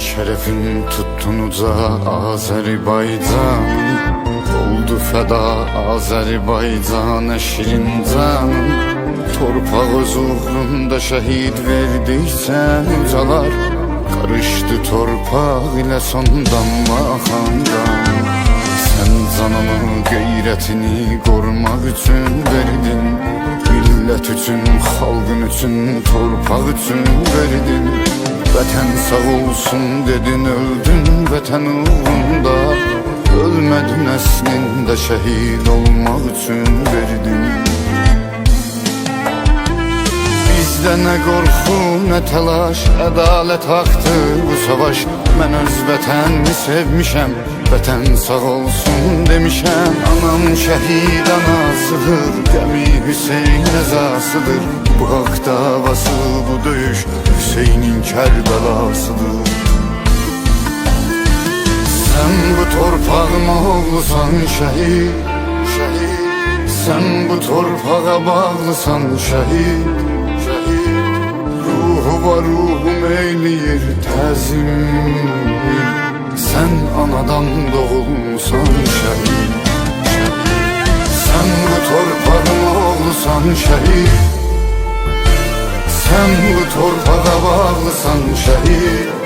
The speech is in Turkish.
şerefin tuttun uca Azerbaycan. Oldu feda Azerbaycan Torpaq öz uğrunda şehit verdiysen ucalar Karıştı torpaq ile sondan mahandan. Sen canını qeyrətini qorumaq üçün verdin. Millət üçün, xalqın üçün, torpaq üçün verdin Vətən sağ olsun dedin, öldün vətən uğrunda. Ölmədin əslində şəhid olmaq üçün verdin. Bizdə nə qorxu, nə təlaş, ədalət haqdır bu savaş. Mən öz vətənimi sevmişəm, vətən sağ olsun demişəm. Anam şəhid anasıdır, qəmi Hüseyin əzasıdır. Bu haqq davası, bu döyüş Hüseynin kərbəlasıdır Sen bu torpağın oğlusan şehit, Sen bu torpağa bağlısan şehit, Ruhu var ruhum eyleyir təzim. Sen anadan doğulmusan şehit, şehit Sen bu torpağın oğlusan şehit Sen bu torpağa bağlısan şehit